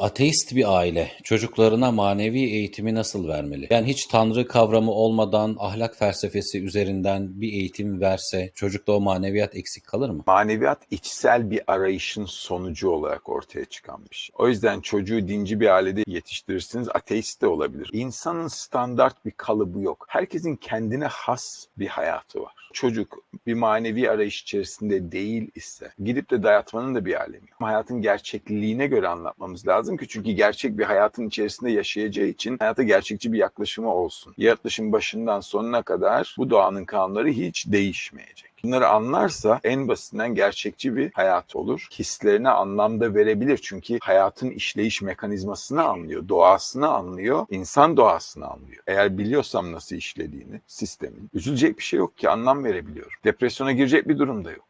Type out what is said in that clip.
Ateist bir aile çocuklarına manevi eğitimi nasıl vermeli? Yani hiç tanrı kavramı olmadan ahlak felsefesi üzerinden bir eğitim verse çocukta o maneviyat eksik kalır mı? Maneviyat içsel bir arayışın sonucu olarak ortaya çıkan bir şey. O yüzden çocuğu dinci bir ailede yetiştirirsiniz, ateist de olabilir. İnsanın standart bir kalıbı yok. Herkesin kendine has bir hayatı var. Çocuk bir manevi arayış içerisinde değil ise gidip de dayatmanın da bir alemi. Hayatın gerçekliğine göre anlatmamız lazım ki çünkü gerçek bir hayatın içerisinde yaşayacağı için hayata gerçekçi bir yaklaşımı olsun. Yaratılışın başından sonuna kadar bu doğanın kanunları hiç değişmeyecek. Bunları anlarsa en basitinden gerçekçi bir hayat olur. Hislerine anlam da verebilir çünkü hayatın işleyiş mekanizmasını anlıyor, doğasını anlıyor, insan doğasını anlıyor. Eğer biliyorsam nasıl işlediğini, sistemin, üzülecek bir şey yok ki anlam verebiliyorum. Depresyona girecek bir durum da yok.